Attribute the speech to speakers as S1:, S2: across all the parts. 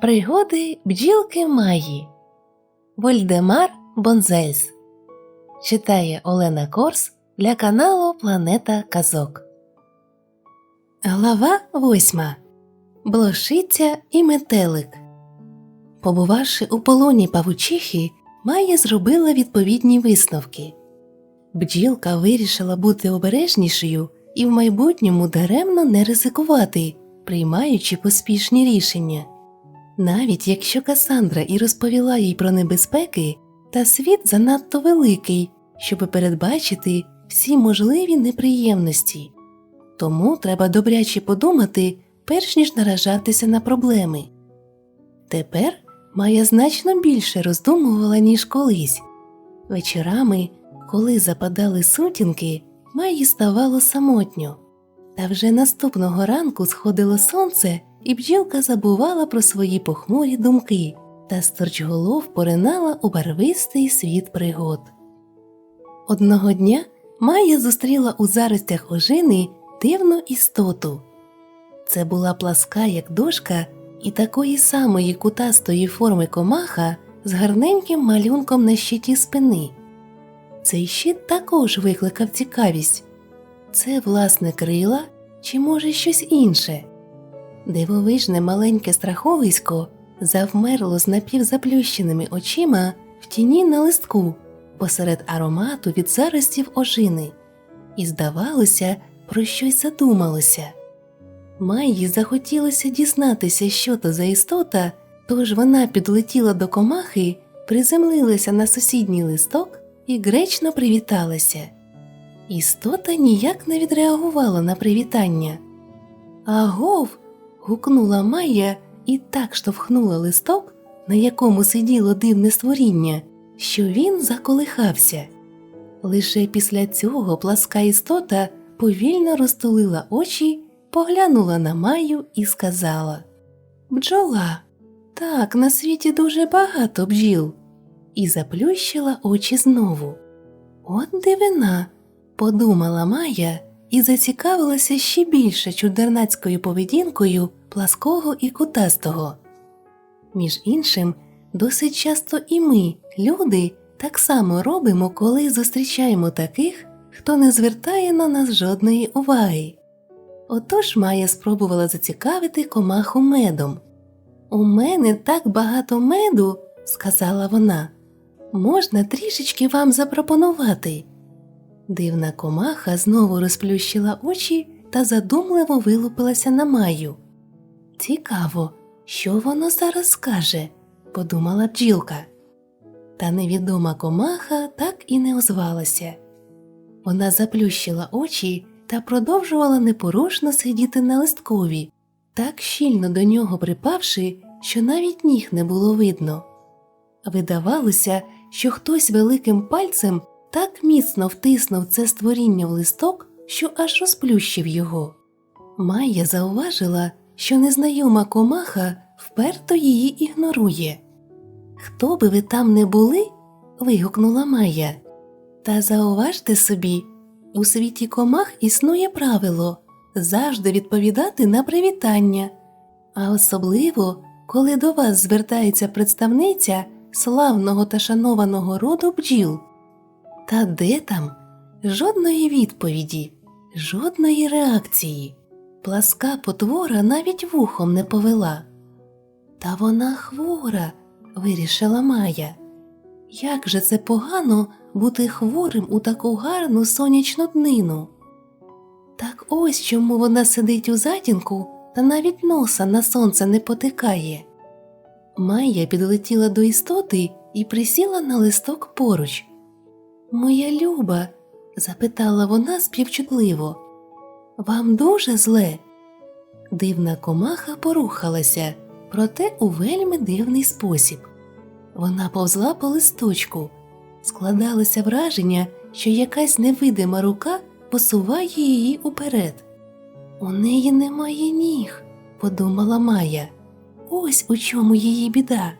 S1: Пригоди бджілки Маї Вольдемар Бонзельс Читає Олена Корс для каналу Планета Казок. Глава восьма Блошиця і метелик. Побувавши у полоні павучихи, Майя зробила відповідні висновки. Бджілка вирішила бути обережнішою і в майбутньому даремно не ризикувати, приймаючи поспішні рішення. Навіть якщо Касандра і розповіла їй про небезпеки, та світ занадто великий, щоб передбачити всі можливі неприємності. Тому треба добряче подумати, перш ніж наражатися на проблеми. Тепер Майя значно більше роздумувала, ніж колись. Вечорами, коли западали сутінки, Майї ставало самотньо. Та вже наступного ранку сходило сонце, і бджілка забувала про свої похмурі думки та сторчголов поринала у барвистий світ пригод. Одного дня Майя зустріла у заростях ожини дивну істоту. Це була пласка, як дошка, і такої самої кутастої форми комаха з гарненьким малюнком на щиті спини. Цей щит також викликав цікавість це власне крила чи може щось інше. Дивовижне маленьке страховисько завмерло з напівзаплющеними очима в тіні на листку посеред аромату від заростів ожини, і, здавалося, про щось задумалося. Майї захотілося дізнатися, що то за істота, тож вона підлетіла до комахи, приземлилася на сусідній листок і гречно привіталася. Істота ніяк не відреагувала на привітання. Агов. Гукнула Майя і так штовхнула листок, на якому сиділо дивне створіння, що він заколихався. Лише після цього пласка істота повільно розтулила очі, поглянула на Майю і сказала Бджола, так, на світі дуже багато бджіл. І заплющила очі знову. От дивина, подумала Майя і зацікавилася ще більше чудернацькою поведінкою плаского і кутастого. Між іншим, досить часто і ми, люди, так само робимо, коли зустрічаємо таких, хто не звертає на нас жодної уваги. Отож Майя спробувала зацікавити комаху медом. У мене так багато меду, сказала вона, можна трішечки вам запропонувати. Дивна комаха знову розплющила очі та задумливо вилупилася на Майю. Цікаво, що воно зараз скаже, подумала бджілка. Та невідома комаха так і не озвалася. Вона заплющила очі та продовжувала непорушно сидіти на листкові, так щільно до нього припавши, що навіть ніг не було видно. Видавалося, що хтось великим пальцем так міцно втиснув це створіння в листок, що аж розплющив його. Майя зауважила, що незнайома комаха вперто її ігнорує. Хто би ви там не були? вигукнула Майя. Та зауважте собі, у світі комах існує правило завжди відповідати на привітання, а особливо, коли до вас звертається представниця славного та шанованого роду бджіл. Та де там? Жодної відповіді, жодної реакції. Пласка потвора навіть вухом не повела. Та вона хвора, вирішила Майя. Як же це погано бути хворим у таку гарну сонячну днину? Так ось чому вона сидить у затінку та навіть носа на сонце не потикає. Майя підлетіла до істоти і присіла на листок поруч. Моя люба, запитала вона співчутливо, вам дуже зле? Дивна комаха порухалася, проте у вельми дивний спосіб. Вона повзла по листочку, складалося враження, що якась невидима рука посуває її уперед. У неї немає ніг, подумала Майя. Ось у чому її біда.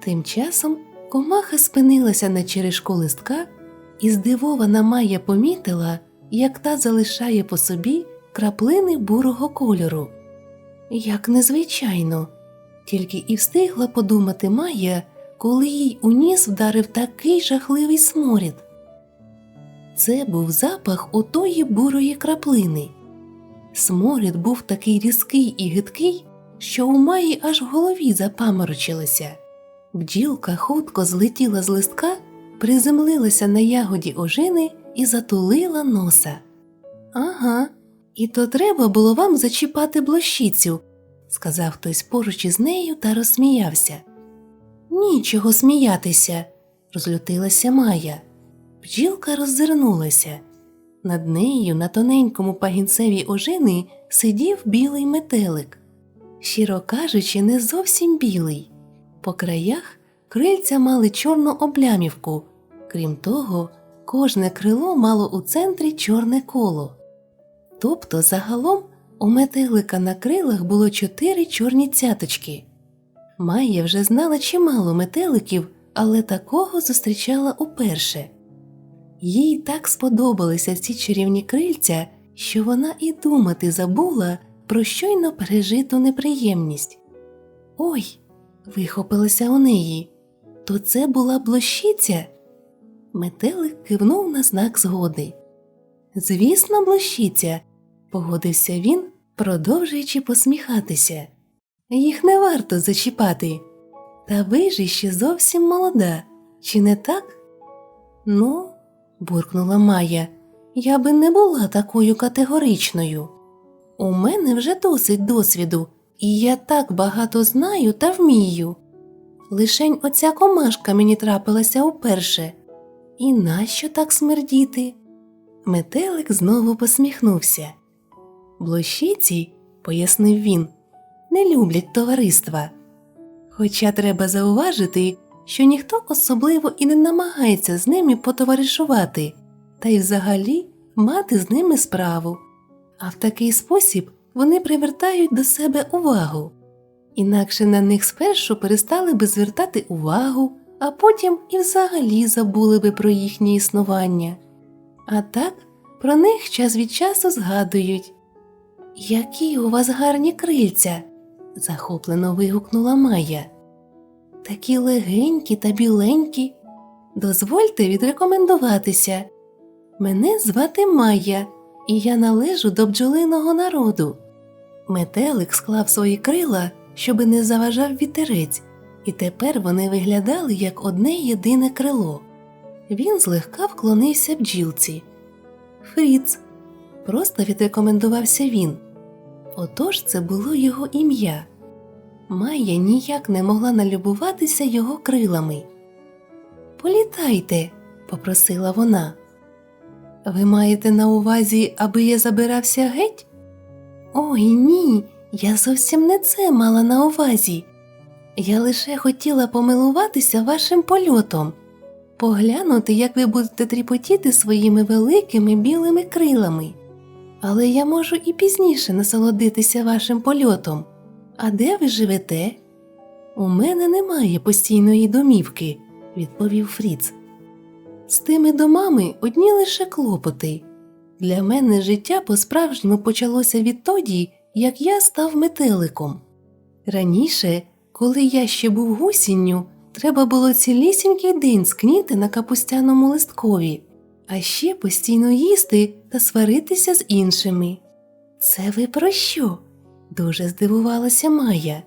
S1: Тим часом комаха спинилася на черешку листка, і здивована Майя помітила, як та залишає по собі краплини бурого кольору. Як незвичайно, Тільки і встигла подумати Майя, коли їй у ніс вдарив такий жахливий сморід. Це був запах отої бурої краплини. Сморід був такий різкий і гидкий, що у Маї аж в голові запаморочилося. Бджілка хутко злетіла з листка, приземлилася на ягоді ожини і затулила носа. Ага, і то треба було вам зачіпати блощицю, сказав хтось поруч із нею та розсміявся. Нічого сміятися, розлютилася Майя. Бджілка роззирнулася. Над нею на тоненькому пагінцеві ожини сидів білий метелик. Щиро кажучи, не зовсім білий. По краях крильця мали чорну облямівку. Крім того, кожне крило мало у центрі чорне коло. Тобто, загалом, у метелика на крилах було чотири чорні цяточки. Майя вже знала чимало метеликів, але такого зустрічала уперше. Їй так сподобалися ці чарівні крильця, що вона і думати забула про щойно пережиту неприємність. Ой, вихопилося у неї. То це була блощиця? Метелик кивнув на знак згоди. Звісно, блощиця, погодився він, продовжуючи посміхатися. Їх не варто зачіпати. Та ви ж іще зовсім молода, чи не так? Ну, буркнула Майя, я би не була такою категоричною. У мене вже досить досвіду, і я так багато знаю та вмію. Лишень оця комашка мені трапилася уперше. І нащо так смердіти? Метелик знову посміхнувся. Блощиці, пояснив він, не люблять товариства. Хоча треба зауважити, що ніхто особливо і не намагається з ними потоваришувати, та й взагалі мати з ними справу. А в такий спосіб вони привертають до себе увагу. Інакше на них спершу перестали би звертати увагу, а потім і взагалі забули би про їхнє існування. А так про них час від часу згадують. Які у вас гарні крильця. захоплено вигукнула Майя. Такі легенькі та біленькі. Дозвольте відрекомендуватися. Мене звати Майя, і я належу до бджолиного народу. Метелик склав свої крила, щоби не заважав вітерець, і тепер вони виглядали як одне єдине крило. Він злегка вклонився бджілці. Фріц, просто відрекомендувався він. Отож це було його ім'я. Майя ніяк не могла налюбуватися його крилами. Політайте, попросила вона. Ви маєте на увазі, аби я забирався геть? Ой ні, я зовсім не це мала на увазі. Я лише хотіла помилуватися вашим польотом, поглянути, як ви будете тріпотіти своїми великими білими крилами. Але я можу і пізніше насолодитися вашим польотом. А де ви живете? У мене немає постійної домівки, відповів Фріц. З тими домами одні лише клопоти. Для мене життя по-справжньому почалося відтоді, як я став метеликом. Раніше, коли я ще був гусінню, треба було цілісінький день скніти на капустяному листкові, а ще постійно їсти та сваритися з іншими. Це ви про що? дуже здивувалася Майя.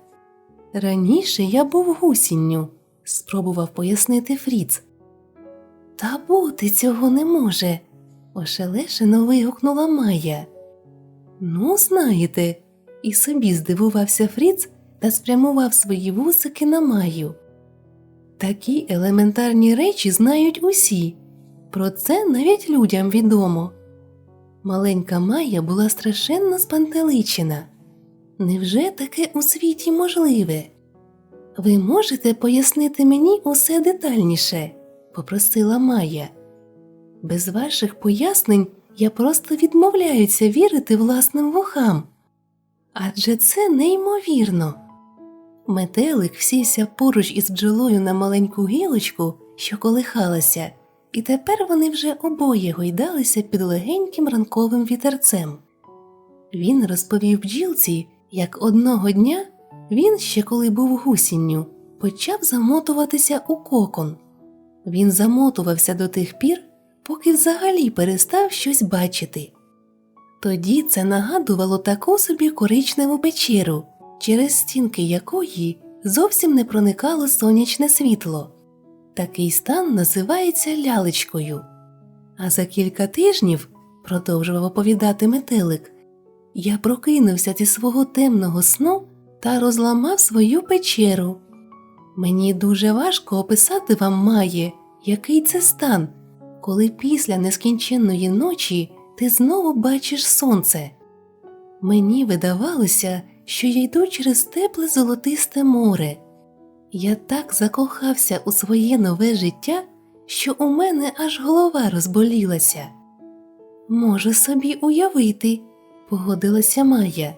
S1: Раніше я був гусінню, спробував пояснити Фріц. Та бути цього не може, ошелешено вигукнула Майя. Ну, знаєте, і собі здивувався Фріц та спрямував свої вусики на Майю. Такі елементарні речі знають усі, про це навіть людям відомо. Маленька Майя була страшенно спантеличена. Невже таке у світі можливе? Ви можете пояснити мені усе детальніше? попросила Майя. Без ваших пояснень я просто відмовляюся вірити власним вухам. Адже це неймовірно. Метелик сівся поруч із бджолою на маленьку гілочку, що колихалася, і тепер вони вже обоє гойдалися під легеньким ранковим вітерцем. Він розповів бджілці, як одного дня Він ще коли був гусінню, почав замотуватися у кокон. Він замотувався до тих пір, поки взагалі перестав щось бачити. Тоді це нагадувало таку собі коричневу печеру, через стінки якої зовсім не проникало сонячне світло. Такий стан називається лялечкою. А за кілька тижнів, продовжував оповідати метелик, я прокинувся зі свого темного сну та розламав свою печеру. Мені дуже важко описати вам має, який це стан, коли після нескінченної ночі ти знову бачиш сонце. Мені видавалося, що я йду через тепле золотисте море. Я так закохався у своє нове життя, що у мене аж голова розболілася. Можу собі уявити, погодилася Майя.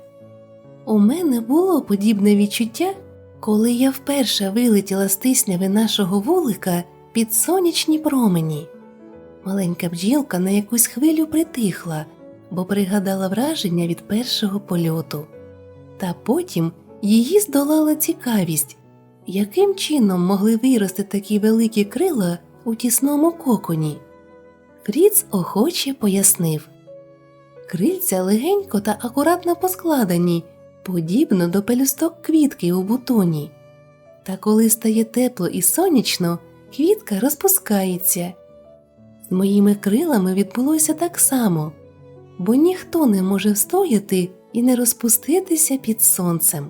S1: У мене було подібне відчуття, коли я вперше вилетіла з тисняви нашого вулика під сонячні промені. Маленька бджілка на якусь хвилю притихла, бо пригадала враження від першого польоту. Та потім її здолала цікавість, яким чином могли вирости такі великі крила у тісному коконі. Фріц охоче пояснив крильця легенько та акуратно поскладені, подібно до пелюсток квітки у бутоні. Та коли стає тепло і сонячно, квітка розпускається. З моїми крилами відбулося так само, бо ніхто не може встояти і не розпуститися під сонцем.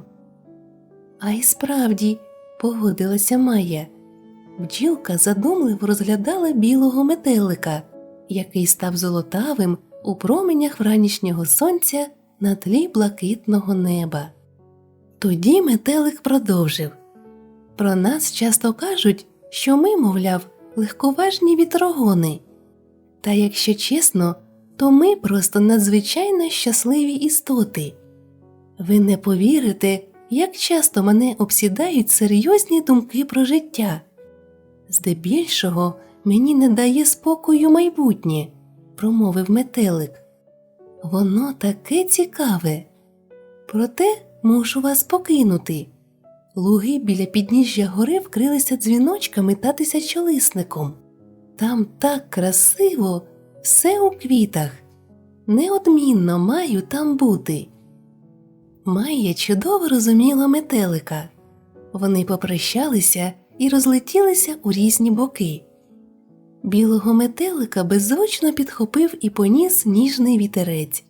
S1: А й справді, погодилася Майя. Бджілка задумливо розглядала білого метелика, який став золотавим у променях вранішнього сонця на тлі блакитного неба. Тоді метелик продовжив Про нас часто кажуть, що ми, мовляв, легковажні вітрогони. Та якщо чесно, то ми просто надзвичайно щасливі істоти. Ви не повірите, як часто мене обсідають серйозні думки про життя. Здебільшого мені не дає спокою майбутнє, промовив метелик. Воно таке цікаве. Проте мушу вас покинути. Луги біля підніжжя гори вкрилися дзвіночками та тисячолисником. Там так красиво, все у квітах. Неодмінно маю там бути. Майя чудово розуміла метелика. Вони попрощалися і розлетілися у різні боки. Білого метелика беззвучно підхопив і поніс ніжний вітерець,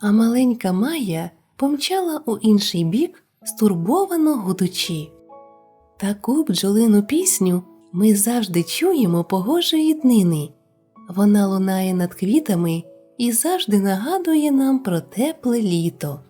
S1: а маленька Майя помчала у інший бік, стурбовано гудучи. Таку бджолину пісню ми завжди чуємо погожої днини. Вона лунає над квітами і завжди нагадує нам про тепле літо.